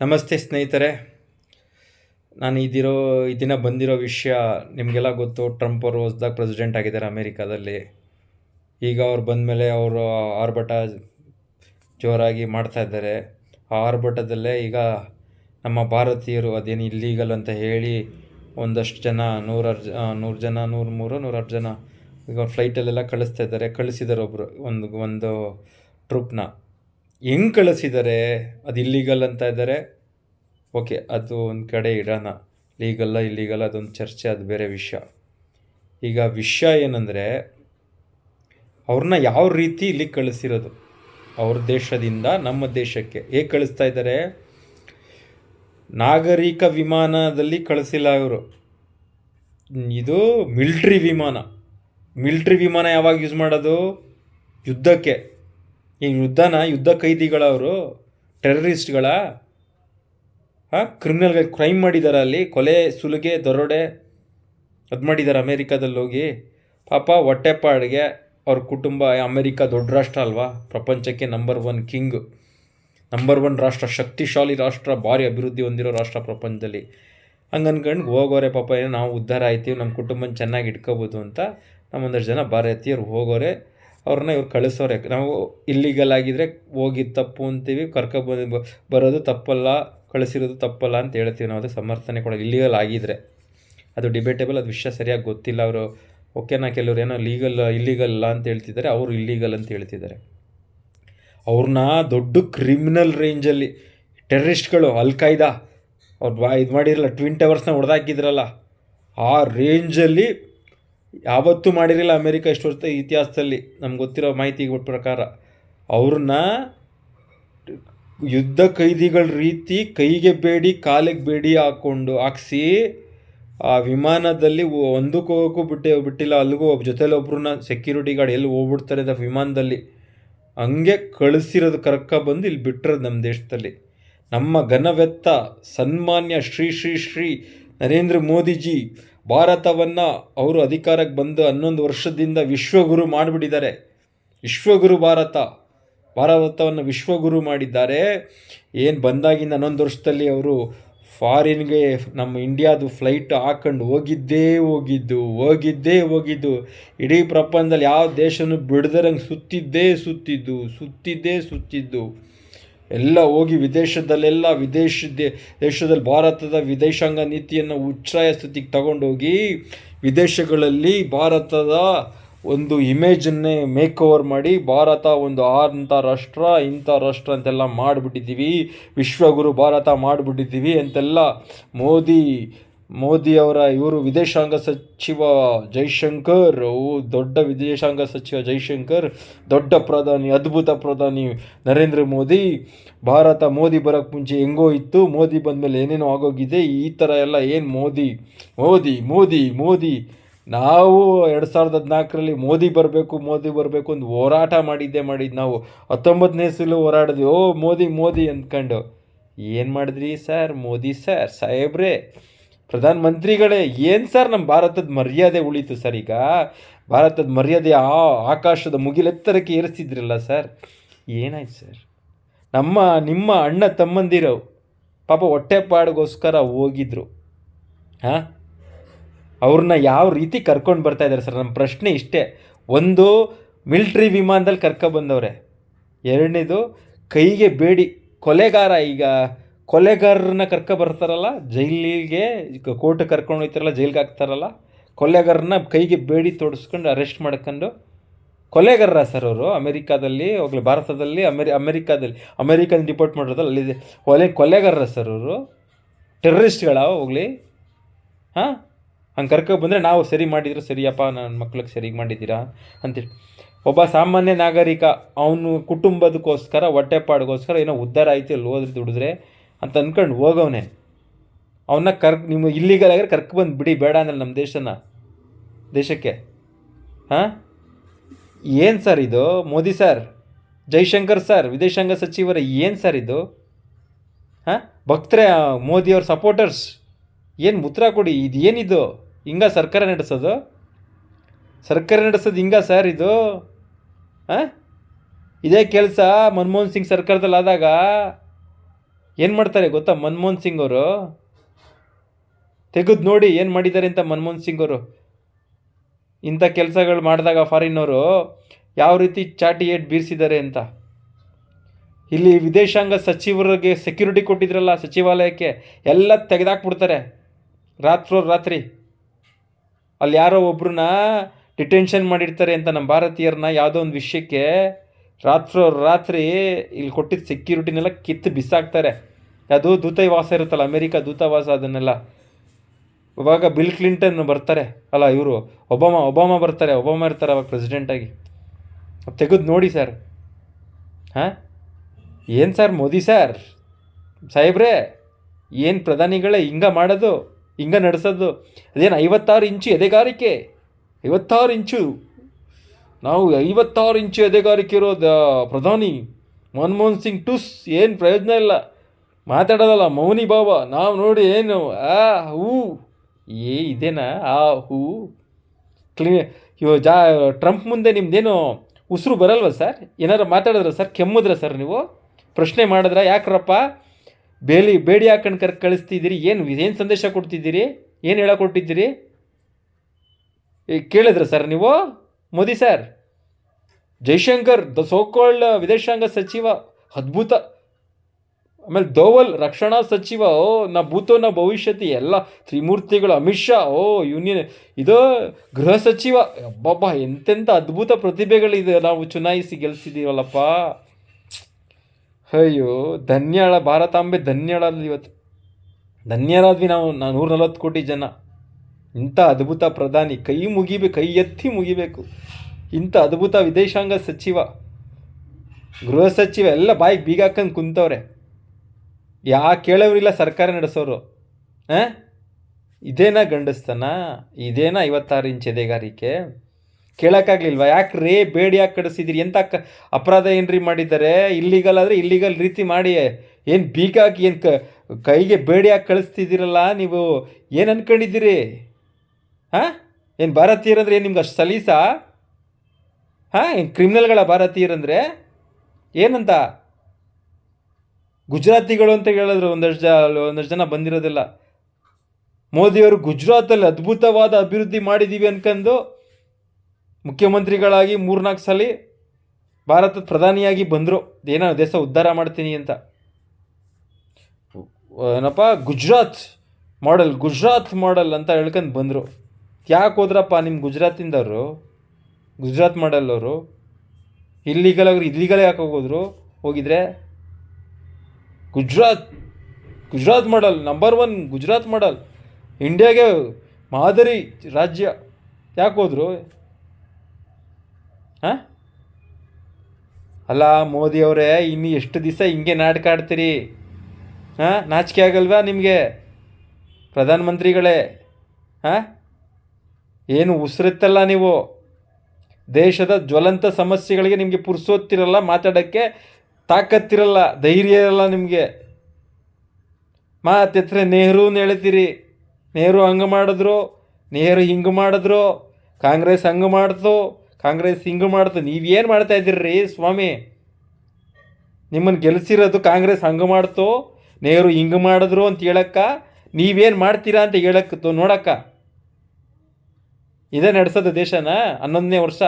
ನಮಸ್ತೆ ಸ್ನೇಹಿತರೆ. ನಾನು ಇದಿರೋ ಈ ದಿನ ಬಂದಿರೋ ವಿಷಯ ನಿಮಗೆಲ್ಲ ಗೊತ್ತು. ಟ್ರಂಪ್ ಅವರು ಹೊಸ್ದಾಗಿ ಪ್ರೆಸಿಡೆಂಟ್ ಆಗಿದ್ದಾರೆ ಅಮೇರಿಕಾದಲ್ಲಿ. ಈಗ ಅವ್ರು ಬಂದಮೇಲೆ ಅವರು ಆರ್ಭಟ ಜೋರಾಗಿ ಮಾಡ್ತಾ ಇದ್ದಾರೆ. ಆ ಆರ್ಭಟದಲ್ಲೇ ಈಗ ನಮ್ಮ ಭಾರತೀಯರು ಅದೇನು ಇಲ್ಲೀಗಲ್ ಅಂತ ಹೇಳಿ ಒಂದಷ್ಟು ಜನ, ನೂರಾರು ಜ, ನೂರು ಜನ, ನೂರು ಮೂರು, ನೂರಾರು ಜನ ಈಗ ಫ್ಲೈಟಲ್ಲೆಲ್ಲ ಕಳಿಸ್ತಾ ಇದ್ದಾರೆ. ಕಳಿಸಿದ್ದಾರೆ ಒಬ್ಬರು ಒಂದು ಒಂದು ಟ್ರೂಪ್ನ ಹೆಂಗೆ ಕಳಿಸಿದ್ದಾರೆ ಅದು ಇಲ್ಲೀಗಲ್ ಅಂತ ಇದ್ದಾರೆ. ಓಕೆ, ಅದು ಒಂದು ಕಡೆ ಇಡೋಣ. ಲೀಗಲ್ಲ ಇಲ್ಲೀಗಲ್ಲ ಅದೊಂದು ಚರ್ಚೆ, ಅದು ಬೇರೆ ವಿಷಯ. ಈಗ ವಿಷಯ ಏನಂದರೆ, ಅವ್ರನ್ನ ಯಾವ ರೀತಿ ಇಲ್ಲಿ ಕಳಿಸಿರೋದು? ಅವ್ರ ದೇಶದಿಂದ ನಮ್ಮ ದೇಶಕ್ಕೆ. ಹೇಗೆ ಕಳಿಸ್ತಾ ಇದ್ದಾರೆ? ನಾಗರಿಕ ವಿಮಾನದಲ್ಲಿ ಕಳಿಸಿಲ್ಲ ಇವರು. ಇದು ಮಿಲ್ಟ್ರಿ ವಿಮಾನ. ಮಿಲ್ಟ್ರಿ ವಿಮಾನ ಯಾವಾಗ ಯೂಸ್ ಮಾಡೋದು? ಯುದ್ಧಕ್ಕೆ. ಈ ಯುದ್ಧನ ಯುದ್ಧ ಕೈದಿಗಳವರು ಟೆರರಿಸ್ಟ್ಗಳ, ಹಾಂ ಕ್ರಿಮಿನಲ್ಗಳು ಕ್ರೈಮ್ ಮಾಡಿದ್ದಾರೆ ಅಲ್ಲಿ. ಕೊಲೆ, ಸುಲಿಗೆ, ದರೋಡೆ ಅದು ಮಾಡಿದ್ದಾರೆ ಅಮೇರಿಕಾದಲ್ಲಿ ಹೋಗಿ. ಪಾಪ ಹೊಟ್ಟೆಪಾಡಿಗೆ ಅವ್ರ ಕುಟುಂಬ ಅಮೇರಿಕ ದೊಡ್ಡ ರಾಷ್ಟ್ರ ಅಲ್ವಾ? ಪ್ರಪಂಚಕ್ಕೆ number one king number one ರಾಷ್ಟ್ರ, ಶಕ್ತಿಶಾಲಿ ರಾಷ್ಟ್ರ, ಭಾರಿ ಅಭಿವೃದ್ಧಿ ಹೊಂದಿರೋ ರಾಷ್ಟ್ರ ಪ್ರಪಂಚದಲ್ಲಿ. ಹಂಗೆ ಅನ್ಕಂಡು ಹೋಗೋರೆ ಪಾಪ, ಏನೋ ನಾವು ಉದ್ಧಾರ ಆಯ್ತೀವಿ ನಮ್ಮ ಕುಟುಂಬನ ಚೆನ್ನಾಗಿ ಇಟ್ಕೋಬೋದು ಅಂತ ನಮ್ಮೊಂದಷ್ಟು ಜನ ಭಾರತೀಯರು ಹೋಗೋರೆ. ಅವ್ರನ್ನ ಇವ್ರು ಕಳಿಸೋರೆ ನಾವು ಇಲ್ಲಿಗಲ್ ಆಗಿದ್ರೆ ಹೋಗಿ ತಪ್ಪು ಅಂತೀವಿ ಕರ್ಕೊಬಂದು ಬರೋದು ತಪ್ಪಲ್ಲ, ಕಳಿಸಿರೋದು ತಪ್ಪಲ್ಲ ಅಂತ ಹೇಳ್ತೀವಿ. ನಾವು ಅದು ಸಮರ್ಥನೆ ಕೊಡೋದು. ಇಲ್ಲಿಗಲ್ ಆಗಿದ್ರೆ. ಅದು ಡಿಬೇಟೇಬಲ್ ಅದು ವಿಷಯ ಸರಿಯಾಗಿ ಗೊತ್ತಿಲ್ಲ. ಅವರು ಓಕೆನಾ ಕೆಲವ್ರು ಏನೋ ಲೀಗಲ್ ಇಲ್ಲಿಗಲ್ ಅಂತ ಹೇಳ್ತಿದ್ದಾರೆ. ಅವರು ಇಲ್ಲಿಗಲ್ ಅಂತ ಹೇಳ್ತಿದ್ದಾರೆ. ಅವ್ರನ್ನ ದೊಡ್ಡ ಕ್ರಿಮಿನಲ್ ರೇಂಜಲ್ಲಿ ಟೆರರಿಸ್ಟ್ಗಳು ಅಲ್ ಕಾಯ್ದಾ ಅವ್ರು ಬಾ, ಇದು ಮಾಡಿರಲ್ಲ ಟ್ವಿನ್ ಟವರ್ಸ್ನ ಹೊಡೆದಾಕಿದ್ರಲ್ಲ, ಆ ರೇಂಜಲ್ಲಿ ಯಾವತ್ತೂ ಮಾಡಿರಲಿಲ್ಲ ಅಮೇರಿಕ ಇಷ್ಟು ವರ್ಷ ಇತಿಹಾಸದಲ್ಲಿ. ನಮ್ಗೆ ಗೊತ್ತಿರೋ ಮಾಹಿತಿ ಪ್ರಕಾರ ಅವ್ರನ್ನ ಯುದ್ಧ ಕೈದಿಗಳ ರೀತಿ ಕೈಗೆ ಬೇಡಿ, ಕಾಲಿಗೆ ಬೇಡಿ ಹಾಕ್ಕೊಂಡು ಹಾಕ್ಸಿ, ಆ ವಿಮಾನದಲ್ಲಿ ಒಂದಕ್ಕೆ ಹೋಗೋಕ್ಕೂ ಬಿಟ್ಟೆ ಬಿಟ್ಟಿಲ್ಲ. ಅಲ್ಲಿಗೂ ಒಬ್ಬ ಜೊತೆಲಿ ಒಬ್ರನ್ನ ಸೆಕ್ಯೂರಿಟಿ ಗಾರ್ಡ್ ಎಲ್ಲಿ ಹೋಗ್ಬಿಡ್ತಾರೆ ಅಂತ ವಿಮಾನದಲ್ಲಿ. ಹಂಗೆ ಕಳಿಸಿರೋದು ಕರ್ಕ ಬಂದು ಇಲ್ಲಿ ಬಿಟ್ಟಿರೋದು ನಮ್ಮ ದೇಶದಲ್ಲಿ. ನಮ್ಮ ಘನವೆತ್ತ, ಸನ್ಮಾನ್ಯ ಶ್ರೀ ಶ್ರೀ ಶ್ರೀ ನರೇಂದ್ರ ಮೋದಿಜಿ ಭಾರತವನ್ನು ಅವರು ಅಧಿಕಾರಕ್ಕೆ ಬಂದು ಹನ್ನೊಂದು ವರ್ಷದಿಂದ ವಿಶ್ವಗುರು ಮಾಡಿಬಿಟ್ಟಿದ್ದಾರೆ. ವಿಶ್ವಗುರು ಭಾರತ. ಭಾರತವನ್ನು ವಿಶ್ವಗುರು ಮಾಡಿದ್ದಾರೆ. ಏನು ಬಂದಾಗಿಂದ ಹನ್ನೊಂದು ವರ್ಷದಲ್ಲಿ ಅವರು ಫಾರಿನ್ಗೆ ನಮ್ಮ ಇಂಡಿಯಾದು ಫ್ಲೈಟ್ ಹಾಕೊಂಡು ಹೋಗಿದ್ದೇ ಹೋಗಿದ್ದು ಹೋಗಿದ್ದೇ ಹೋಗಿದ್ದು. ಇಡೀ ಪ್ರಪಂಚದಲ್ಲಿ ಯಾವ ದೇಶನೂ ಬಿಡದರಂಗೆ ಸುತ್ತಿದ್ದೇ ಸುತ್ತಿದ್ದು ಸುತ್ತಿದ್ದೇ ಸುತ್ತಿದ್ದು. ಎಲ್ಲ ಹೋಗಿ ವಿದೇಶದಲ್ಲೆಲ್ಲ ವಿದೇಶ ದೇಶದಲ್ಲಿ ಭಾರತದ ವಿದೇಶಾಂಗ ನೀತಿಯನ್ನು ಉಚ್ಛ್ರಾಯ ಸ್ಥಿತಿಗೆ ತಗೊಂಡೋಗಿ ವಿದೇಶಗಳಲ್ಲಿ ಭಾರತದ ಒಂದು ಇಮೇಜನ್ನೇ ಮೇಕ್ ಓವರ್ ಮಾಡಿ ಭಾರತ ಒಂದು ಅಂಥ ರಾಷ್ಟ್ರ, ಇಂಥ ರಾಷ್ಟ್ರ ಅಂತೆಲ್ಲ ಮಾಡಿಬಿಟ್ಟಿದ್ದೀವಿ, ವಿಶ್ವಗುರು ಭಾರತ ಮಾಡಿಬಿಟ್ಟಿದ್ದೀವಿ ಅಂತೆಲ್ಲ ಮೋದಿ ಮೋದಿಯವರ ಇವರು ವಿದೇಶಾಂಗ ಸಚಿವ ಜೈಶಂಕರ್ ದೊಡ್ಡ ವಿದೇಶಾಂಗ ಸಚಿವ ಜೈಶಂಕರ್, ದೊಡ್ಡ ಪ್ರಧಾನಿ, ಅದ್ಭುತ ಪ್ರಧಾನಿ ನರೇಂದ್ರ ಮೋದಿ. ಭಾರತ ಮೋದಿ ಬರೋಕ್ಕೆ ಮುಂಚೆ ಹೆಂಗೋ ಇತ್ತು, ಮೋದಿ ಬಂದಮೇಲೆ ಏನೇನೋ ಆಗೋಗಿದೆ, ಈ ಥರ ಎಲ್ಲ ಏನು ಮೋದಿ ಮೋದಿ ಮೋದಿ ಮೋದಿ. ನಾವು ಎರಡು ಸಾವಿರದ ಹದಿನಾಲ್ಕರಲ್ಲಿ ಮೋದಿ ಬರಬೇಕು ಮೋದಿ ಬರಬೇಕು ಅಂತ ಹೋರಾಟ ಮಾಡಿದ್ದೆ ಮಾಡಿದ್ದು ನಾವು. ಹತ್ತೊಂಬತ್ತನೇ ಸಲ ಹೋರಾಡಿದ್ವಿ, ಓ ಮೋದಿ ಮೋದಿ ಅಂದ್ಕೊಂಡು. ಏನು ಮಾಡಿದ್ರಿ ಸರ್, ಮೋದಿ ಸರ್, ಸಾಹೇಬ್ರೇ? ಪ್ರಧಾನ ಮಂತ್ರಿಗಳೇ ಏನು ಸರ್ ನಮ್ಮ ಭಾರತದ ಮರ್ಯಾದೆ ಉಳಿತು ಸರ್ ಈಗ? ಭಾರತದ ಮರ್ಯಾದೆ ಆ ಆಕಾಶದ ಮುಗಿಲೆತ್ತರಕ್ಕೆ ಏರಿಸಿದ್ರಲ್ಲ ಸರ್? ಏನಾಯ್ತು ಸರ್? ನಮ್ಮ, ನಿಮ್ಮ ಅಣ್ಣ ತಮ್ಮಂದಿರು ಪಾಪ ಹೊಟ್ಟೆಪಾಡಿಗೋಸ್ಕರ ಹೋಗಿದ್ರು. ಹಾಂ? ಅವ್ರನ್ನ ಯಾವ ರೀತಿ ಕರ್ಕೊಂಡು ಬರ್ತಾ ಇದ್ದಾರೆ ಸರ್? ನಮ್ಮ ಪ್ರಶ್ನೆ ಇಷ್ಟೇ. ಒಂದು, ಮಿಲ್ಟ್ರಿ ವಿಮಾನದಲ್ಲಿ ಕರ್ಕೊಬಂದವ್ರೆ ಎರಡನೇದು, ಕೈಗೆ ಬೇಡಿ. ಕೊಲೆಗಾರ ಈಗ. ಕೊಲೆಗಾರರನ್ನ ಕರ್ಕೊ ಬರ್ತಾರಲ್ಲ, ಜೈಲಿಗೆ ಕೋರ್ಟ್ ಕರ್ಕೊಂಡು ಹೋಗ್ತಾರಲ್ಲ ಜೈಲಿಗೆ ಹಾಕ್ತಾರಲ್ಲ, ಕೊಲೆಗಾರರನ್ನ ಕೈಗೆ ಬೇಡಿ ತೋಡಿಸ್ಕೊಂಡು ಅರೆಸ್ಟ್ ಮಾಡ್ಕೊಂಡು ಕೊಲೆಗಾರರ ಸರ್ ಅವರು ಅಮೆರಿಕಾದಲ್ಲಿ, ಹೋಗ್ಲಿ, ಭಾರತದಲ್ಲಿ, ಅಮೆರಿ, ಅಮೆರಿಕಾದಲ್ಲಿ, ಅಮೆರಿಕನ್ ಡಿಪೋರ್ಟ್ ಮಾಡಿರೋದಲ್ಲ, ಅಲ್ಲಿ ಕೊಲೆ, ಕೊಲೆಗಾರರ ಸರ್ ಅವರು, ಟೆರರಿಸ್ಟ್ಗಳ, ಹೋಗ್ಲಿ, ಹಾಂ? ಹಂಗೆ ಕರ್ಕ ಬಂದರೆ ನಾವು ಸರಿ ಮಾಡಿದ್ರು ಸರಿಯಪ್ಪ ನನ್ನ ಮಕ್ಳಿಗೆ ಸರಿಗೆ ಮಾಡಿದ್ದೀರಾ ಅಂತೇಳಿ ಒಬ್ಬ ಸಾಮಾನ್ಯ ನಾಗರಿಕ, ಅವನು ಕುಟುಂಬದಕ್ಕೋಸ್ಕರ, ಹೊಟ್ಟೆಪಾಡಿಗೋಸ್ಕರ ಏನೋ ಉದ್ಧಾರ ಆಯ್ತು ಅಲ್ಲಿ ಹೋದ್ರೆ ದುಡಿದ್ರೆ ಅಂತ ಅಂದ್ಕೊಂಡು ಹೋಗವನೆ. ಅವನ್ನ ಕರ್ಕ್, ನಿಮ್ಮ ಇಲ್ಲಿಗಲ್ ಆಗಿದ್ರೆ ಕರ್ಕೊಬಂದು ಬಿಡಿ, ಬೇಡ ಅಂದ್ರೆ ನಮ್ಮ ದೇಶನ, ದೇಶಕ್ಕೆ. ಹಾಂ? ಏನು ಸರ್ ಇದು? ಮೋದಿ ಸರ್, ಜೈಶಂಕರ್ ಸರ್, ವಿದೇಶಾಂಗ ಸಚಿವರ, ಏನು ಸರ್ ಇದು? ಹಾಂ? ಮೋದಿ ಮೋದಿಯವ್ರ ಸಪೋರ್ಟರ್ಸ್, ಏನು ಉತ್ತರ ಕೊಡಿ ಇದು ಏನಿದು ಹಿಂಗ ಸರ್ಕಾರ ನಡೆಸೋದು? ಸರ್ಕಾರ ನಡೆಸೋದು ಹಿಂಗ ಸರ್ ಇದು? ಹಾಂ? ಇದೇ ಕೆಲಸ ಮನಮೋಹನ್ ಸಿಂಗ್ ಸರ್ಕಾರದಲ್ಲಿ ಆದಾಗ ಏನು ಮಾಡ್ತಾರೆ ಗೊತ್ತಾ ಮನಮೋಹನ್ ಸಿಂಗ್ ಅವರು? ತೆಗೆದು ನೋಡಿ ಏನು ಮಾಡಿದ್ದಾರೆ ಅಂತ ಮನಮೋಹನ್ ಸಿಂಗ್ ಅವರು? ಇಂಥ ಕೆಲಸಗಳು ಮಾಡಿದಾಗ ಫಾರಿನ್ನವರು ಯಾವ ರೀತಿ ಚಾಟಿ ಏಟ್ ಬೀರಿಸಿದ್ದಾರೆ ಅಂತ? ಇಲ್ಲಿ ವಿದೇಶಾಂಗ ಸಚಿವರಿಗೆ ಸೆಕ್ಯೂರಿಟಿ ಕೊಟ್ಟಿದ್ರಲ್ಲ ಸಚಿವಾಲಯಕ್ಕೆ, ಎಲ್ಲ ತೆಗೆದಾಕ್ಬಿಡ್ತಾರೆ. ರಾತ್ರೋ ರಾತ್ರಿ. ಅಲ್ಲಿ ಯಾರೋ ಒಬ್ರನ್ನ ಡಿಟೆನ್ಷನ್ ಮಾಡಿರ್ತಾರೆ ಅಂತ ನಮ್ಮ ಭಾರತೀಯರನ್ನ ಯಾವುದೋ ಒಂದು ವಿಷಯಕ್ಕೆ ರಾತ್ರೋ ರಾತ್ರಿ ಇಲ್ಲಿ ಕೊಟ್ಟಿದ್ದ ಸೆಕ್ಯೂರಿಟಿನೆಲ್ಲ ಕಿತ್ತು ಬಿಸಾಕ್ತಾರೆ. ಅದು ದೂತಾವಾಸ ಇರುತ್ತಲ್ಲ, ಅಮೇರಿಕಾ ದೂತಾವಾಸ ಅದನ್ನೆಲ್ಲ. ಇವಾಗ ಬಿಲ್ ಕ್ಲಿಂಟನ್ ಬರ್ತಾರೆ. ಅಲ್ಲ, ಇವರು ಒಬಾಮ ಒಬಾಮ ಬರ್ತಾರೆ. ಒಬಾಮ ಇರ್ತಾರೆ ಅವಾಗ ಪ್ರೆಸಿಡೆಂಟಾಗಿ ತೆಗೆದು ನೋಡಿ ಸರ್ ಹಾಂ? ಏನು ಸರ್ ಮೋದಿ ಸರ್ ಸಾಹೇಬ್ರೆ, ಏನು ಪ್ರಧಾನಿಗಳೇ ಹಿಂಗ ಮಾಡೋದು ಹಿಂಗ ನಡೆಸೋದು? ಅದೇನು ಐವತ್ತಾರು ಇಂಚು ಎದೆಗಾರಿಕೆ? ಐವತ್ತಾರು ಇಂಚು ನಾವು ಐವತ್ತಾರು ಇಂಚು ಎದೆಗಾರಿಕೆ ಇರೋದು ಪ್ರಧಾನಿ ಮನಮೋಹನ್ ಸಿಂಗ್ ಟುಸ್, ಏನು ಪ್ರಯೋಜನ ಇಲ್ಲ. ಮಾತಾಡೋದಲ್ಲ, ಮೌನಿ ಬಾಬಾ, ನಾವು ನೋಡಿ ಏನು, ಆ ಹೂ. ಏ, ಇದೇನಾ? ಆ ಹೂ. ಕ್ಲೀ, ಇವ ಜಾ, ಟ್ರಂಪ್ ಮುಂದೆ ನಿಮ್ದೇನು ಉಸಿರು ಬರಲ್ವ ಸರ್? ಏನಾರು ಮಾತಾಡಿದ್ರ ಸರ್? ಕೆಮ್ಮಿದ್ರ ಸರ್ ನೀವು? ಪ್ರಶ್ನೆ ಮಾಡಿದ್ರ? ಯಾಕ್ರಪ್ಪ? ಬೇಲಿ, ಬೇಡಿ ಹಾಕೊಂಡು ಕರ್, ಕಳಿಸ್ತಿದ್ದೀರಿ. ಏನು ಏನು ಸಂದೇಶ ಕೊಡ್ತಿದ್ದೀರಿ? ಏನು ಹೇಳಕೊಟ್ಟಿದ್ದೀರಿ ಕೇಳಿದ್ರ ಸರ್ ನೀವು? Modi sir, Jaishankar, the so called ವಿದೇಶಾಂಗ ಸಚಿವ, ಅದ್ಭುತ. ಆಮೇಲೆ ದೋವಲ್ ರಕ್ಷಣಾ ಸಚಿವ, ಓ, ನಾ ಭೂತೋ, ನಾ ಭವಿಷ್ಯತಿ, ಎಲ್ಲ ತ್ರಿಮೂರ್ತಿಗಳು, ಅಮಿತ್ ಶಾ, ಓ, ಯೂನಿಯನ್. ಇದು ಗೃಹ ಸಚಿವ. ಅಬ್ಬಬ್ಬ ಎಂತೆಂಥ ಅದ್ಭುತ ಪ್ರತಿಭೆಗಳಿದೆ ನಾವು ಚುನಾಯಿಸಿ ಗೆಲ್ಸಿದ್ದೀವಲ್ಲಪ್ಪ ಅಯ್ಯೋ, ಧನ್ಯಳ, ಭಾರತಾಂಬೆ ಧನ್ಯಳಲ್ಲಿ ಇವತ್ತು. ಧನ್ಯರಾದ್ವಿ ನಾವು ನಾ ನೂರ ನಲವತ್ತು ಕೋಟಿ ಜನ. ಇಂಥ ಅದ್ಭುತ ಪ್ರಧಾನಿ, ಕೈ ಮುಗಿಬೇಕು ಕೈ ಎತ್ತಿ ಮುಗಿಬೇಕು. ಇಂಥ ಅದ್ಭುತ ವಿದೇಶಾಂಗ ಸಚಿವ, ಗೃಹ ಸಚಿವ, ಎಲ್ಲ ಬಾಯಿಗೆ ಬೀಗ ಹಾಕೊಂಡು ಕುಂತವ್ರೆ. ಯಾ ಕೇಳೋರಿಲ್ಲ ಸರ್ಕಾರ ನಡೆಸೋರು. ಹಾಂ? ಇದೇನಾ ಗಂಡಸ್ತನ? ಇದೇನಾ ಐವತ್ತಾರು ಇಂಚ್ ಎದೆಗಾರಿಕೆ? ಕೇಳೋಕ್ಕಾಗ್ಲಿಲ್ವಾ? ಯಾಕೆ ರೇ ಬೇಡಿ ಯಾಕೆ ಕಳಿಸಿದಿರಿ ಎಂಥ ಕ ಅಪರಾಧ ಏನ್ರಿ ಮಾಡಿದ್ದಾರೆ? ಇಲ್ಲಿಗಲ್ ಆದರೆ ಇಲ್ಲಿಗಲ್ ರೀತಿ ಮಾಡಿ, ಏನು ಬೀಗ ಹಾಕಿ, ಏನು ಕ ಕೈಗೆ ಬೇಡಿ ಹಾಕಿ ಕಳಿಸ್ತಿದ್ದೀರಲ್ಲ ನೀವು? ಏನು ಅನ್ಕೊಂಡಿದ್ದೀರಿ? ಹಾಂ? ಏನು ಭಾರತೀಯರಂದ್ರೆ ಏನು ನಿಮ್ಗೆ ಅಷ್ಟು ಸಲೀಸಾ? ಹಾಂ, ಏನು ಕ್ರಿಮಿನಲ್ಗಳ ಭಾರತೀಯರಂದರೆ ಏನಂತ? ಗುಜರಾತಿಗಳು ಅಂತ ಹೇಳಿದ್ರು ಒಂದಷ್ಟು ಜ ಒಂದಷ್ಟು ಜನ ಬಂದಿರೋದಿಲ್ಲ. ಮೋದಿಯವರು ಗುಜರಾತಲ್ಲಿ ಅದ್ಭುತವಾದ ಅಭಿವೃದ್ಧಿ ಮಾಡಿದ್ದೀವಿ ಅನ್ಕೊಂಡು ಮುಖ್ಯಮಂತ್ರಿಗಳಾಗಿ ಮೂರ್ನಾಲ್ಕು ಸಲ ಭಾರತದ ಪ್ರಧಾನಿಯಾಗಿ ಬಂದರು. ಏನೋ, ದೇಶ ಉದ್ಧಾರ ಮಾಡ್ತೀನಿ ಅಂತ. ಏನಪ್ಪ? ಗುಜರಾತ್ ಮಾಡೆಲ್ ಗುಜರಾತ್ ಮಾಡೆಲ್ ಅಂತ ಹೇಳ್ಕೊಂಡು ಬಂದರು. ಯಾಕೆ ಹೋದ್ರಪ್ಪ ನಿಮ್ಮ ಗುಜರಾತಿಂದವರು, ಗುಜರಾತ್ ಮಾಡಲ್ ಅವರು ಇಲ್ಲಿಗಲ್ ಅವ್ರು ಇಲ್ಲಿಗಲೇ ಯಾಕೆ ಹೋಗೋದ್ರು? ಹೋಗಿದ್ರೆ Gujarat Gujarat model number one Gujarat model, ಇಂಡಿಯಾಗೆ ಮಾದರಿ ರಾಜ್ಯ. ಯಾಕೆ ಹೋದ್ರು? ಹಾಂ? ಅಲ್ಲ ಮೋದಿ ಅವರೇ, ಇನ್ನು ಎಷ್ಟು ದಿವಸ ಹಿಂಗೆ ನಾಟಕ ಆಡ್ತೀರಿ? ಹಾಂ? ನಾಚಿಕೆ ಆಗಲ್ವಾ ನಿಮಗೆ? ಪ್ರಧಾನಮಂತ್ರಿಗಳೇ, ಹಾಂ? ಏನು ಉಸಿರುತ್ತಲ್ಲ ನೀವು? ದೇಶದ ಜ್ವಲಂತ ಸಮಸ್ಯೆಗಳಿಗೆ ನಿಮಗೆ ಪುರುಸೋತ್ತಿರಲ್ಲ, ಮಾತಾಡೋಕ್ಕೆ ತಾಕತ್ತಿರಲ್ಲ, ಧೈರ್ಯ ಇರಲ್ಲ ನಿಮಗೆ. ಮಾತೆತ್ತರೆ ನೆಹರೂನ ಹೇಳ್ತೀರಿ ನೆಹರು ಹಂಗೆ ಮಾಡಿದ್ರು, ನೆಹರು ಹಿಂಗೆ ಮಾಡಿದ್ರು, ಕಾಂಗ್ರೆಸ್ ಹಂಗೆ ಮಾಡ್ತು, ಕಾಂಗ್ರೆಸ್ ಹಿಂಗೆ ಮಾಡ್ತು. ನೀವೇನು ಮಾಡ್ತಾ ಇದ್ದೀರಿ ಸ್ವಾಮಿ? ನಿಮ್ಮನ್ನು ಗೆಲ್ಸಿರೋದು ಕಾಂಗ್ರೆಸ್ ಹಂಗೆ ಮಾಡ್ತು, ನೆಹರು ಹಿಂಗೆ ಮಾಡಿದ್ರು ಅಂತ ಹೇಳಕ್ಕ, ನೀವೇನು ಮಾಡ್ತೀರಾ ಅಂತ ಹೇಳಕ್ಕೆ ನೋಡಕ್ಕ. ಇದೇ ನಡೆಸೋದು ದೇಶನ ಹನ್ನೊಂದನೇ ವರ್ಷ.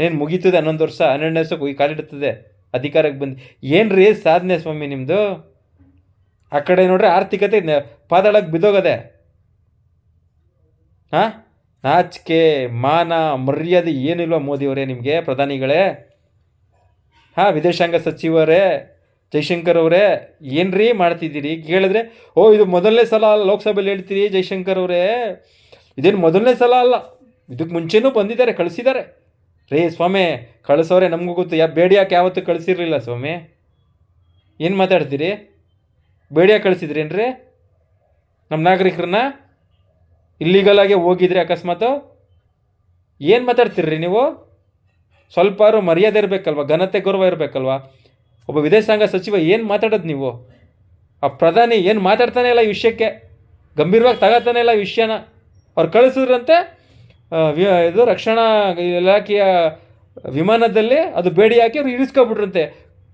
ಏನು ಮುಗೀತದೆ ಹನ್ನೊಂದು ವರ್ಷ, ಹನ್ನೆರಡನೇ ವರ್ಷಕ್ಕೆ ಹೋಗಿ ಕಾಲಿಡುತ್ತದೆ ಅಧಿಕಾರಕ್ಕೆ ಬಂದು. ಏನು ರೀ ಸಾಧನೆ ಸ್ವಾಮಿ ನಿಮ್ಮದು ಆ ಕಡೆ ನೋಡ್ರಿ ಆರ್ಥಿಕತೆ ಪಾದಾಳಕ್ಕೆ ಬಿದ್ದೋಗದೆ. ಹಾಂ ನಾಚಿಕೆ, ಮಾನ, ಮರ್ಯಾದೆ ಏನಿಲ್ವ ಮೋದಿಯವರೇ ನಿಮಗೆ, ಪ್ರಧಾನಿಗಳೇ? ಹಾಂ, ವಿದೇಶಾಂಗ ಸಚಿವರೇ, ಜೈಶಂಕರ್ ಅವರೇ, ಏನ್ರೀ ಮಾಡ್ತಿದ್ದೀರಿ? ಕೇಳಿದ್ರೆ, ಓ, ಇದು ಮೊದಲನೇ ಸಲ ಲೋಕಸಭೆಯಲ್ಲಿ ಹೇಳ್ತೀರಿ ಜೈಶಂಕರ್ ಅವರೇ? ಇದೇನು ಮೊದಲನೇ ಸಲ ಅಲ್ಲ. ಇದಕ್ಕೆ ಮುಂಚೆನೂ ಬಂದಿದ್ದಾರೆ, ಕಳಿಸಿದ್ದಾರೆ. ರೇ ಸ್ವಾಮಿ, ಕಳಿಸೋರೆ ನಮಗೂ ಗೊತ್ತು. ಯಾ, ಬೇಡಿ ಯಾಕೆ ಯಾವತ್ತೂ ಕಳಿಸಿರಲಿಲ್ಲ ಸ್ವಾಮಿ? ಏನು ಮಾತಾಡ್ತೀರಿ? ಬೇಡಿಯಾ ಕಳಿಸಿದ್ರೇನ್ರಿ? ನಮ್ಮ ನಾಗರಿಕರನ್ನ ಇಲ್ಲಿಗಲಾಗೆ ಹೋಗಿದ್ರಿ ಅಕಸ್ಮಾತ್? ಏನು ಮಾತಾಡ್ತೀರ್ರಿ ನೀವು? ಸ್ವಲ್ಪಾರು ಮರ್ಯಾದೆ ಇರಬೇಕಲ್ವ? ಘನತೆ, ಗೌರವ ಇರಬೇಕಲ್ವ? ಒಬ್ಬ ವಿದೇಶಾಂಗ ಸಚಿವ ಏನು ಮಾತಾಡೋದು ನೀವು? ಆ ಪ್ರಧಾನಿ ಏನು ಮಾತಾಡ್ತಾನೆ ಇಲ್ಲ ವಿಷಯಕ್ಕೆ? ಗಂಭೀರವಾಗಿ ತಗೋತಾನೆ ಇಲ್ಲ ವಿಷಯನ? ಅವ್ರು ಕಳಿಸಿದ್ರಂತೆ ಇದು ರಕ್ಷಣಾ ಇಲಾಖೆಯ ವಿಮಾನದಲ್ಲಿ ಅದು ಬೇಡಿ ಹಾಕಿ ಅವ್ರು ಇಳಿಸ್ಕೊಬಿಟ್ರಂತೆ.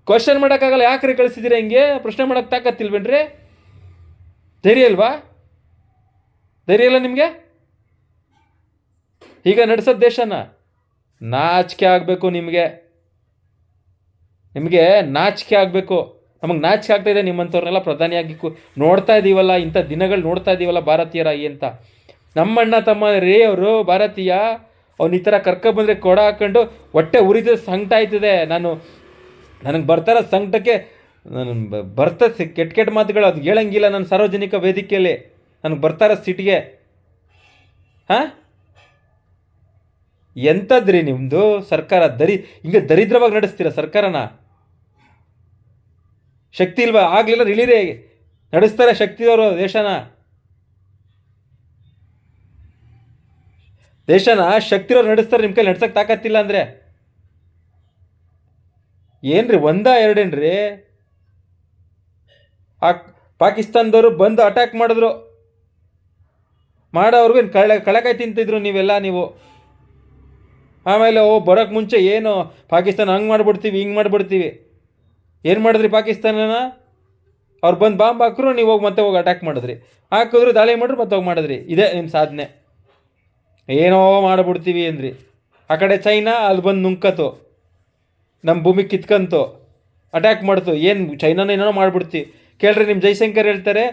ಕ್ವಶನ್ ಮಾಡೋಕ್ಕಾಗಲ್ಲ, ಯಾಕ್ರಿ ಕಳಿಸಿದ್ದೀರಾ ಹಿಂಗೆ? ಪ್ರಶ್ನೆ ಮಾಡೋಕ್ಕೆ ತಾಕತ್ತಿಲ್ವೇನ್ರಿ? ಧೈರ್ಯ ಇಲ್ವಾ? ಧೈರ್ಯ ಇಲ್ಲ ನಿಮಗೆ? ಈಗ ನಡೆಸೋದು ದೇಶನ? ನಾಚಿಕೆ ಆಗಬೇಕು ನಿಮಗೆ. ನಿಮಗೆ ನಾಚಿಕೆ ಆಗಬೇಕು. ನಮಗೆ ನಾಚಿಕೆ ಆಗ್ತಾ ಇದೆ ನಿಮ್ಮಂಥವ್ರನ್ನೆಲ್ಲ ಪ್ರಧಾನಿಯಾಗಿ ಕು, ನೋಡ್ತಾ ಇದ್ದೀವಲ್ಲ ಇಂಥ ದಿನಗಳು ನೋಡ್ತಾ ಇದ್ದೀವಲ್ಲ ಭಾರತೀಯರಾಗಿ ಅಂತ. ನಮ್ಮಣ್ಣ, ತಮ್ಮ ರೇ ಅವರು ಭಾರತೀಯ, ಅವ್ನು ಈ ಥರ ಕರ್ಕೊಬಂದ್ರೆ ಕೊಡ ಹಾಕೊಂಡು ಹೊಟ್ಟೆ ಉರಿದ ಸಂಕಟ ಆಯ್ತದೆ. ನಾನು, ನನಗೆ ಬರ್ತಾರ ಸಂಕಟಕ್ಕೆ ನಾನು ಬರ್ತಾ ಕೆಟ್ಟ ಕೆಟ್ಟ ಮಾತುಗಳು ಅದು ಹೇಳಂಗಿಲ್ಲ ನನ್ನ ಸಾರ್ವಜನಿಕ ವೇದಿಕೆಯಲ್ಲಿ. ನನಗೆ ಬರ್ತಾರ ಸಿಟಿಗೆ. ಹಾಂ? ಎಂಥದ್ರಿ ನಿಮ್ಮದು ಸರ್ಕಾರ ದರಿ, ಹಿಂಗೆ ದರಿದ್ರವಾಗಿ ನಡೆಸ್ತೀರಾ ಸರ್ಕಾರನ? ಶಕ್ತಿ ಇಲ್ವಾ? ಆಗಲಿಲ್ಲ ಇಳಿರಿ. ನಡೆಸ್ತಾರೆ ಶಕ್ತಿಯವರು ದೇಶನ. ದೇಶನ ಶಕ್ತಿರೋರು ನಡೆಸ್ತಾರೆ ನಿಮ್ಮ ಕೈಲಿ ನಡ್ಸೋಕ್ಕೆ ತಾಕತ್ತಿಲ್ಲ ಅಂದರೆ? ಏನ್ರಿ, ಒಂದ ಎರಡೇನ್ರಿ? ಆ ಪಾಕಿಸ್ತಾನದವರು ಬಂದು ಅಟ್ಯಾಕ್ ಮಾಡಿದ್ರು. ಮಾಡೋವ್ರಿಗೂ ಏನು ಕಳೆ ಕಳೆಕಾಯಿ ತಿಂತಿದ್ರು ನೀವೆಲ್ಲ, ನೀವು? ಆಮೇಲೆ, ಓ ಬರೋಕ್ಕೆ ಮುಂಚೆ ಏನು? ಪಾಕಿಸ್ತಾನ ಹಂಗೆ ಮಾಡಿಬಿಡ್ತೀವಿ, ಹಿಂಗೆ ಮಾಡಿಬಿಡ್ತೀವಿ. ಏನು ಮಾಡಿದ್ರಿ ಪಾಕಿಸ್ತಾನನ? ಅವ್ರು ಬಂದು ಬಾಂಬ್ ಹಾಕ್ರು, ನೀವು ಹೋಗಿ ಮತ್ತೆ ಹೋಗಿ ಅಟ್ಯಾಕ್ ಮಾಡಿದ್ರಿ. ಹಾಕಿದ್ರು, ದಾಳಿ ಮಾಡಿದ್ರು ಮತ್ತೆ ಹೋಗಿ ಮಾಡಿದ್ರಿ. ಇದೇ ನಿಮ್ಮ ಸಾಧನೆ. ಏನೋ ಮಾಡಿಬಿಡ್ತೀವಿ ಅಂದ್ರಿ. ಆ ಕಡೆ ಚೈನಾ, ಅಲ್ಲಿ ಬಂದು ನುಂಕತು ನಮ್ಮ ಭೂಮಿ ಕಿತ್ಕಂತು. ಅಟ್ಯಾಕ್ ಮಾಡ್ತು. ಏನು ಚೈನಾನ ಏನೋ ಮಾಡಿಬಿಡ್ತಿ. ಕೇಳ್ರಿ ನಿಮ್ಮ ಜೈಶಂಕರ್ ಹೇಳ್ತಾರೆ,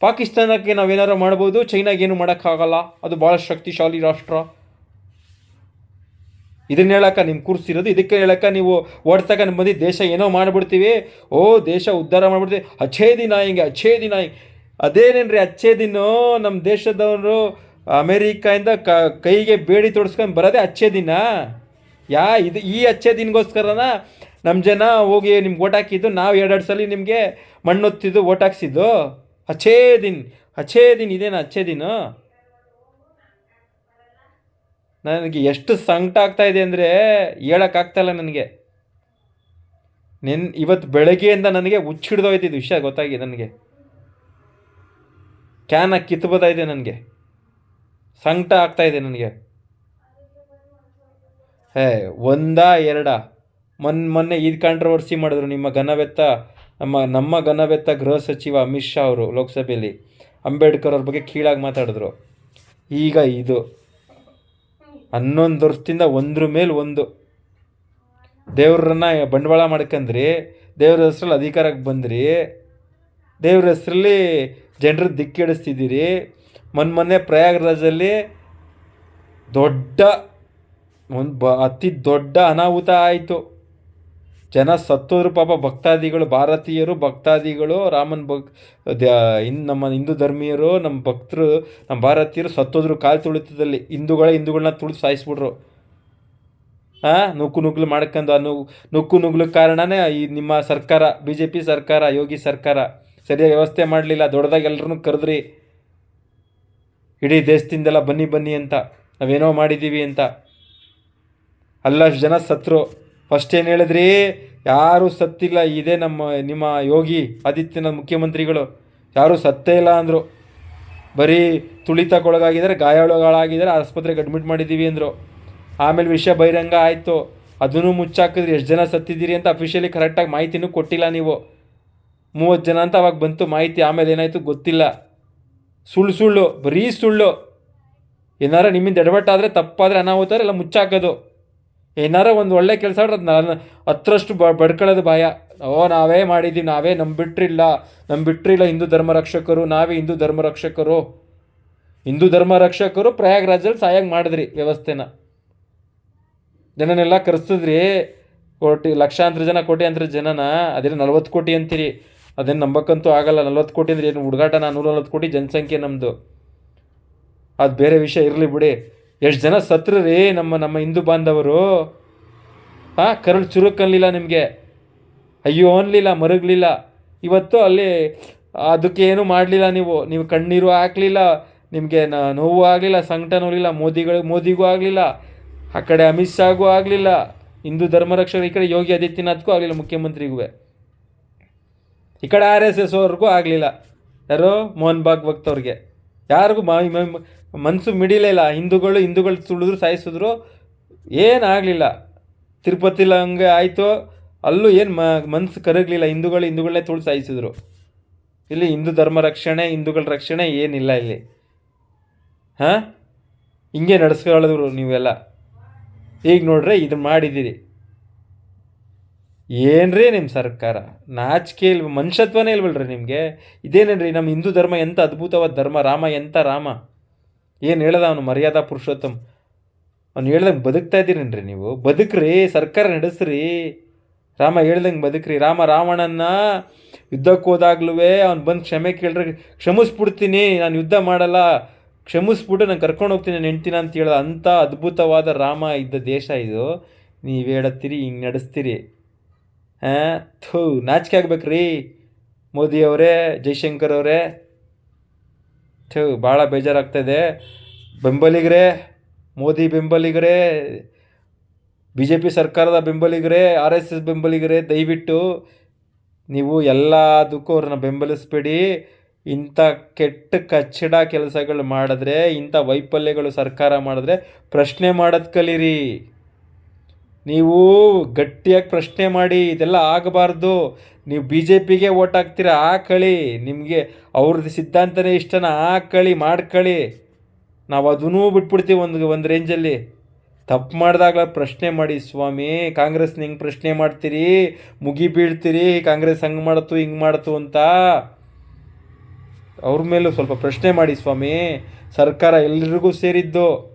ಪಾಕಿಸ್ತಾನಕ್ಕೆ ನಾವೇನಾರು ಮಾಡ್ಬೋದು, ಚೈನಾಗೆ ಏನು ಮಾಡೋಕ್ಕಾಗಲ್ಲ. ಅದು ಭಾಳ ಶಕ್ತಿಶಾಲಿ ರಾಷ್ಟ್ರ. ಇದನ್ನ ಹೇಳಕ್ಕ ನಿಮ್ಮ ಕೂರಿಸಿರೋದು ಇದಕ್ಕೆ ಹೇಳಕ್ಕ ನೀವು ಓಡ್ತಕ್ಕ ನಿಮ್ಮ ಬಂದು ದೇಶ ಏನೋ ಮಾಡಿಬಿಡ್ತೀವಿ. ಓ, ದೇಶ ಉದ್ಧಾರ ಮಾಡಿಬಿಡ್ತೀವಿ. ಅಚ್ಚೇ ದಿನ ಹಿಂಗೆ ಅಚ್ಚೇ ದಿನ ಹಿಂಗೆ ರೀ ಅಚ್ಚೇ ದಿನ ನಮ್ಮ ದೇಶದವರು. ಅಮೇರಿಕಾಯಿಂದ ಕ, ಕೈಗೆ ಬೇಡಿ ತೊಡಸ್ಕೊಂಡು ಬರೋದೇ ಅಚ್ಚೆ ದಿನ. ಯಾ, ಇದು ಈ ಅಚ್ಚೆ ದಿನಗೋಸ್ಕರನ ನಮ್ಮ ಜನ ಹೋಗಿ ನಿಮ್ಗೆ ಓಟ್ ಹಾಕಿದ್ದು, ನಾವು ಎರಡೆರಡು ಸಲ ನಿಮಗೆ ಮಣ್ಣೊತ್ತಿದ್ದು ಓಟ್ ಹಾಕ್ಸಿದ್ದು. ಅಚ್ಚೇ ದಿನ ಅಚ್ಚೇ ದಿನ, ಇದೇನಾ ಅಚ್ಚೇ ದಿನ? ನನಗೆ ಎಷ್ಟು ಸಂಕಟ ಆಗ್ತಾ ಇದೆ ಅಂದರೆ ಹೇಳೋಕ್ಕಾಗ್ತಾಯಿಲ್ಲ ನನಗೆ. ನಿನ್ ಇವತ್ತು ಬೆಳಗ್ಗೆಯಿಂದ ನನಗೆ ಹುಚ್ಚಿಡ್ದೋಯ್ತಿದ್ದು ವಿಷಯ ಗೊತ್ತಾಗಿ ನನಗೆ. ಕ್ಯಾನಾಗಿ ಕಿತ್ಬೋದಾಗಿದೆ ನನಗೆ. ಸಂಕಟ ಇದೆ ನನಗೆ. ಹೇ, ಒಂದಾ ಎರಡಾ? ಮೊನ್, ಮೊನ್ನೆ ಇದು ಕಾಂಟ್ರವರ್ಸಿ ಮಾಡಿದ್ರು ನಿಮ್ಮ ಘನವೆತ್ತ, ನಮ್ಮ ನಮ್ಮ ಘನವೆತ್ತ ಗೃಹ ಸಚಿವ ಅಮಿತ್ ಶಾ ಅವರು ಲೋಕಸಭೆಯಲ್ಲಿ. ಅಂಬೇಡ್ಕರ್ ಅವ್ರ ಬಗ್ಗೆ ಕೀಳಾಗಿ ಮಾತಾಡಿದ್ರು. ಈಗ ಇದು. ಹನ್ನೊಂದು ವರ್ಷದಿಂದ ಒಂದ್ರ ಮೇಲೆ ಒಂದು. ದೇವ್ರನ್ನ ಬಂಡವಾಳ ಮಾಡ್ಕಂದ್ರಿ, ದೇವ್ರ ಹೆಸ್ರಲ್ಲಿ ಅಧಿಕಾರಕ್ಕೆ ಬಂದ್ರಿ, ದೇವ್ರ ಹೆಸ್ರಲ್ಲಿ ಜನರು ದಿಕ್ಕಿಡಿಸ್ತಿದ್ದೀರಿ ಮೊನ್ನೆ ಮೊನ್ನೆ ಪ್ರಯಾಗ್ರಾಜಲ್ಲಿ ದೊಡ್ಡ ಒಂದು ಬ ಅತಿ ದೊಡ್ಡ ಅನಾಹುತ ಆಯಿತು. ಜನ ಸತ್ತೋದ್ರು ಪಾಪ ಭಕ್ತಾದಿಗಳು, ಭಾರತೀಯರು, ಭಕ್ತಾದಿಗಳು, ರಾಮನ್ ಭಕ್ ಇನ್ ನಮ್ಮ ಹಿಂದೂ ಧರ್ಮೀಯರು, ನಮ್ಮ ಭಕ್ತರು ನಮ್ಮ ಭಾರತೀಯರು ಸತ್ತೋದ್ರು ಕಾಲು ತುಳಿತದಲ್ಲಿ. ಹಿಂದೂಗಳ ಹಿಂದೂಗಳನ್ನ ತುಳಿದು ಸಾಯಿಸ್ಬಿಟ್ರು. ಹಾಂ ನುಗ್ಗು ನುಗ್ಲು ಮಾಡ್ಕೊಂಡು ಆ ನುಗ್ ನುಗ್ಗು ನುಗ್ಲು ಕಾರಣನೇ ಈ ನಿಮ್ಮ ಸರ್ಕಾರ ಬಿ ಜೆ ಪಿ ಸರ್ಕಾರ, ಯೋಗಿ ಸರ್ಕಾರ. ಸರಿಯಾಗಿ ವ್ಯವಸ್ಥೆ ಮಾಡಲಿಲ್ಲ. ದೊಡ್ಡದಾಗಿ ಎಲ್ಲರನ್ನೂ ಕರೆದ್ರಿ. ಇಡೀ ದೇಶದಿಂದೆಲ್ಲ ಬನ್ನಿ ಬನ್ನಿ ಅಂತ ನಾವೇನೋ ಮಾಡಿದ್ದೀವಿ ಅಂತ. ಅಲ್ಲಷ್ಟು ಜನ ಸತ್ರು ಫಸ್ಟ್ ಏನು ಹೇಳಿದ್ರಿ? ಯಾರೂ ಸತ್ತಿಲ್ಲ, ಇದೇ ನಮ್ಮ, ನಿಮ್ಮ ಯೋಗಿ ಆದಿತ್ಯನಾಥ್ ಮುಖ್ಯಮಂತ್ರಿಗಳು. ಯಾರೂ ಸತ್ತೇ ಇಲ್ಲ ಅಂದರು. ಬರೀ ತುಳಿತಕ್ಕೊಳಗಾಗಿದ್ದಾರೆ, ಗಾಯಾಳುಗಳಾಗಿದ್ದಾರೆ, ಆಸ್ಪತ್ರೆಗೆ ಅಡ್ಮಿಟ್ ಮಾಡಿದ್ದೀವಿ ಅಂದರು. ಆಮೇಲೆ ವಿಷಯ ಬಹಿರಂಗ ಆಯಿತು. ಅದನ್ನು ಮುಚ್ಚಾಕಿದ್ರಿ, ಎಷ್ಟು ಜನ ಸತ್ತಿದ್ದೀರಿ ಅಂತ ಅಫಿಷಿಯಲಿ ಕರೆಕ್ಟಾಗಿ ಮಾಹಿತಿನೂ ಕೊಟ್ಟಿಲ್ಲ ನೀವು. ಮೂವತ್ತು ಜನ ಅಂತ ಅವಾಗ ಬಂತು ಮಾಹಿತಿ, ಆಮೇಲೆ ಏನಾಯಿತು ಗೊತ್ತಿಲ್ಲ. ಸುಳ್ಳು ಸುಳ್ಳು, ಬರೀ ಸುಳ್ಳು. ಏನಾರ ನಿಮ್ಮಿಂದ ಎಡವಟ್ಟಾದರೆ ತಪ್ಪಾದರೆ ಅನಾಹುತ ಎಲ್ಲ ಮುಚ್ಚಾಕೋದು. ಏನಾರ ಒಂದು ಒಳ್ಳೆ ಕೆಲಸ ಅದು ನಾನು ಹತ್ತರಷ್ಟು ಬ ಬಡ್ಕೊಳ್ಳೋದು ಭಯ ಓ ನಾವೇ ಮಾಡಿದ್ದೀವಿ ನಾವೇ ನಂಬಿಟ್ರಿಲ್ಲ. ನಂಬಿಟ್ರಿಲ್ಲ ಹಿಂದೂ ಧರ್ಮ ರಕ್ಷಕರು, ನಾವೇ ಹಿಂದೂ ಧರ್ಮ ರಕ್ಷಕರು. ಹಿಂದೂ ಧರ್ಮ ರಕ್ಷಕರು ಪ್ರಯಾಗ್ರಾಜಲ್ಲಿ ಸಹಾಯ ಮಾಡಿದ್ರಿ ವ್ಯವಸ್ಥೆನ. ಜನನೆಲ್ಲ ಕರೆಸಿದ್ರಿ ಕೋಟಿ ಲಕ್ಷಾಂತರ ಜನ ಕೋಟಿ ಕೋಟ್ಯಾಂತರ ಜನನ ಅದೇ ನಲ್ವತ್ತು ಕೋಟಿ ಅಂತೀರಿ. ಅದೇನು ನಂಬಕ್ಕಂತೂ ಆಗಲ್ಲ. ನಲ್ವತ್ತು ಕೋಟಿ ಅಂದರೆ ಏನು? ಹುಡುಗಾಟ ನಾನ್ನೂರ ನಲ್ವತ್ತು ಕೋಟಿ ಜನಸಂಖ್ಯೆ ನಮ್ಮದು ಅದು ಬೇರೆ ವಿಷಯ ಇರಲಿ ಬಿಡಿ. ಎಷ್ಟು ಜನ ಸತ್ರು ರೀ ನಮ್ಮ ನಮ್ಮ ಹಿಂದೂ ಬಾಂಧವರು? ಹಾಂ, ಕರಳು ಚುರುಕನ್ಲಿಲ್ಲ ನಿಮಗೆ? ಅಯ್ಯೋ, ಅನ್ಲಿಲ್ಲ, ಮರಗಲಿಲ್ಲ. ಇವತ್ತು ಅಲ್ಲಿ ಅದಕ್ಕೆ ಏನು ಮಾಡಲಿಲ್ಲ ನೀವು? ನೀವು ಕಣ್ಣೀರು ಹಾಕಲಿಲ್ಲ, ನಿಮಗೆ ನೋವು ಆಗಲಿಲ್ಲ, ಸಂಕಟ ನೋಡಲಿಲ್ಲ ಮೋದಿಗಳು, ಮೋದಿಗೂ ಆಗಲಿಲ್ಲ, ಆ ಕಡೆ ಅಮಿತ್ ಶಾಗೂ ಆಗಲಿಲ್ಲ, ಹಿಂದೂ ಧರ್ಮ ರಕ್ಷಕರು ಈ ಕಡೆ ಯೋಗಿ ಆದಿತ್ಯನಾಥ್ಗೂ ಆಗಲಿಲ್ಲ ಮುಖ್ಯಮಂತ್ರಿಗೂ ಈ ಕಡೆ ಆರ್ ಎಸ್ ಎಸ್ ಅವ್ರಿಗೂ ಆಗಲಿಲ್ಲ. ಯಾರು ಮೋಹನ್ ಭಾಗವತ್ ಅವ್ರಿಗೆ. ಯಾರಿಗೂ ಮನಸ್ಸು ಮಿಡಿಲೇ ಇಲ್ಲ. ಹಿಂದೂಗಳು ಹಿಂದೂಗಳು ತುಳಿದ್ರು ಸಾಯಿಸಿದ್ರು ಏನಾಗಲಿಲ್ಲ ತಿರುಪತಿಲಿ ಹಂಗೆ ಆಯಿತು, ಅಲ್ಲೂ ಏನು ಮ ಮನಸ್ಸು ಕರಗಲಿಲ್ಲ. ಹಿಂದೂಗಳು, ಹಿಂದೂಗಳನ್ನೇ ತುಳಿದು ಸಾಯಿಸಿದ್ರು. ಇಲ್ಲಿ ಹಿಂದೂ ಧರ್ಮ ರಕ್ಷಣೆ, ಹಿಂದೂಗಳ ರಕ್ಷಣೆ ಏನಿಲ್ಲ ಇಲ್ಲಿ. ಹಾಂ? ಹಿಂಗೆ ನಡೆಸ್ಕೊಳ್ಳೋದ್ರು ನೀವೆಲ್ಲ. ಈಗ ನೋಡ್ರೆ ಇದು ಮಾಡಿದ್ದೀರಿ. ಏನ್ರಿ ನಿಮ್ಮ ಸರ್ಕಾರ? ನಾಚಿಕೆ ಇಲ್ವ, ಮನುಷ್ಯತ್ವನೇ ಇಲ್ವಲ್ರಿ ನಿಮಗೆ? ಇದೇನೇನ್ರಿ ನಮ್ಮ ಹಿಂದೂ ಧರ್ಮ ಎಂಥ ಅದ್ಭುತವಾದ ಧರ್ಮ, ರಾಮ ಎಂಥ ರಾಮ? ಏನು ಹೇಳ್ದ ಅವನು ಮರ್ಯಾದಾ ಪುರುಷೋತ್ತಮ್? ಅವ್ನು ಹೇಳ್ದಂಗೆ ಬದುಕ್ತಾ ಇದ್ದೀರೇನ್ರಿ ನೀವು? ಬದುಕ್ರಿ, ಸರ್ಕಾರ ನಡೆಸ್ರಿ. ರಾಮ ಹೇಳ್ದಂಗೆ ಬದುಕ್ರಿ. ರಾಮ ರಾವಣನ ಯುದ್ಧಕ್ಕೆ ಹೋದಾಗ್ಲೂ ಅವ್ನು ಬಂದು ಕ್ಷಮೆ ಕೇಳ್ರಿ. ಕ್ಷಮಿಸ್ಬಿಡ್ತೀನಿ, ನಾನು ಯುದ್ಧ ಮಾಡಲ್ಲ. ಕ್ಷಮಿಸ್ಬಿಟ್ಟು ನಾನು ಕರ್ಕೊಂಡು ಹೋಗ್ತೀನಿ, ನಾನು ಹೆಂಡ್ತಿನ ಅಂತ ಹೇಳ್ದ ಅಂಥ ಅದ್ಭುತವಾದ ರಾಮ ಇದ್ದ ದೇಶ ಇದು. ನೀವು ಹೇಳತ್ತೀರಿ, ಹಿಂಗೆ ನಡೆಸ್ತೀರಿ. ಥೂ, ನಾಚಿಕೆ ಆಗ್ಬೇಕ್ರಿ. ಮೋದಿ ಅವರೇ, ಜೈಶಂಕರ್ ಅವರೇ. ಥೂ, ಭಾಳ ಬೇಜಾರಾಗ್ತಾಯಿದೆ ಬೆಂಬಲಿಗರೇ, ಮೋದಿ ಬೆಂಬಲಿಗರೇ ಬಿ ಜೆ ಪಿ ಸರ್ಕಾರದ ಬೆಂಬಲಿಗರೇ, ಆರ್ ಎಸ್ ಎಸ್ ಬೆಂಬಲಿಗರೇ, ದಯವಿಟ್ಟು ನೀವು ಎಲ್ಲದಕ್ಕೂ ಅವ್ರನ್ನ ಬೆಂಬಲಿಸ್ಬೇಡಿ. ಇಂಥ ಕೆಟ್ಟ ಕಚ್ಚಡ ಕೆಲಸಗಳು ಮಾಡಿದ್ರೆ, ಇಂಥ ವೈಫಲ್ಯಗಳು ಸರ್ಕಾರ ಮಾಡಿದ್ರೆ ಪ್ರಶ್ನೆ ಮಾಡೋದು ಕಲೀರಿ. ನೀವು ಗಟ್ಟಿಯಾಗಿ ಪ್ರಶ್ನೆ ಮಾಡಿ ಇದೆಲ್ಲ ಆಗಬಾರ್ದು. ನೀವು ಬಿ ಜೆ ಪಿಗೆ ಓಟ್ ಹಾಕ್ತೀರ ಹಾಕಳಿ ನಿಮಗೆ ಅವ್ರದ್ದು ಸಿದ್ಧಾಂತನೇ ಇಷ್ಟನ? ಹಾಕಳಿ ಮಾಡ್ಕಳಿ ನಾವು ಅದನ್ನೂ ಬಿಟ್ಬಿಡ್ತೀವಿ ಒಂದು ಒಂದು ರೇಂಜಲ್ಲಿ. ತಪ್ಪು ಮಾಡಿದಾಗ ಪ್ರಶ್ನೆ ಮಾಡಿ ಸ್ವಾಮಿ. ಕಾಂಗ್ರೆಸ್ನ ಹಿಂಗೆ ಪ್ರಶ್ನೆ ಮಾಡ್ತೀರಿ? ಮುಗಿ ಬೀಳ್ತೀರಿ? ಕಾಂಗ್ರೆಸ್ ಹಂಗೆ ಮಾಡ್ತು, ಹಿಂಗೆ ಮಾಡ್ತು ಅಂತ. ಅವ್ರ ಮೇಲೂ ಸ್ವಲ್ಪ ಪ್ರಶ್ನೆ ಮಾಡಿ ಸ್ವಾಮಿ. ಸರ್ಕಾರ ಎಲ್ರಿಗೂ ಸೇರಿದ್ದು.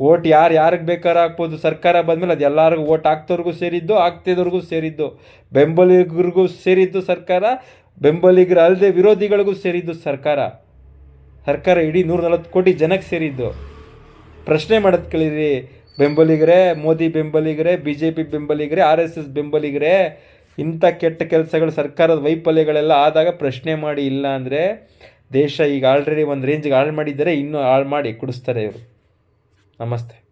ಓಟ್ ಯಾರು ಯಾರಿಗೆ ಬೇಕಾದ್ರೆ ಹಾಕ್ಬೋದು? ಸರ್ಕಾರ ಬಂದಮೇಲೆ ಅದು ಎಲ್ಲರಿಗೂ ಓಟ್ ಹಾಕ್ತವ್ರಿಗೂ ಸೇರಿದ್ದು ಆಗ್ತಿದ್ದವ್ರಿಗೂ ಸೇರಿದ್ದು. ಬೆಂಬಲಿಗರಿಗೂ ಸೇರಿದ್ದು ಸರ್ಕಾರ, ಬೆಂಬಲಿಗರು ಅಲ್ಲದೆ ವಿರೋಧಿಗಳಿಗೂ ಸೇರಿದ್ದು ಸರ್ಕಾರ. ಸರ್ಕಾರ ಇಡೀ ನೂರ ನಲವತ್ತು ಕೋಟಿ ಜನಕ್ಕೆ ಸೇರಿದ್ದು. ಪ್ರಶ್ನೆ ಮಾಡೋದು ಕೇಳಿರಿ, ಬೆಂಬಲಿಗರೇ, ಮೋದಿ ಬೆಂಬಲಿಗರೇ ಬಿ ಜೆ ಪಿ ಬೆಂಬಲಿಗರೇ, ಆರ್ ಎಸ್ ಎಸ್ ಬೆಂಬಲಿಗರೇ, ಇಂಥ ಕೆಟ್ಟ ಕೆಲಸಗಳು ಸರ್ಕಾರದ ವೈಫಲ್ಯಗಳೆಲ್ಲ ಆದಾಗ ಪ್ರಶ್ನೆ ಮಾಡಿ ಇಲ್ಲ ಅಂದರೆ ದೇಶ ಈಗ ಆಲ್ರೆಡಿ ಒಂದು ರೇಂಜ್ಗೆ ಹಾಳು ಮಾಡಿದ್ದಾರೆ ಇನ್ನೂ ಹಾಳು ಮಾಡಿ ಕುಡಿಸ್ತಾರೆ ಇವರು. ನಮಸ್ತೆ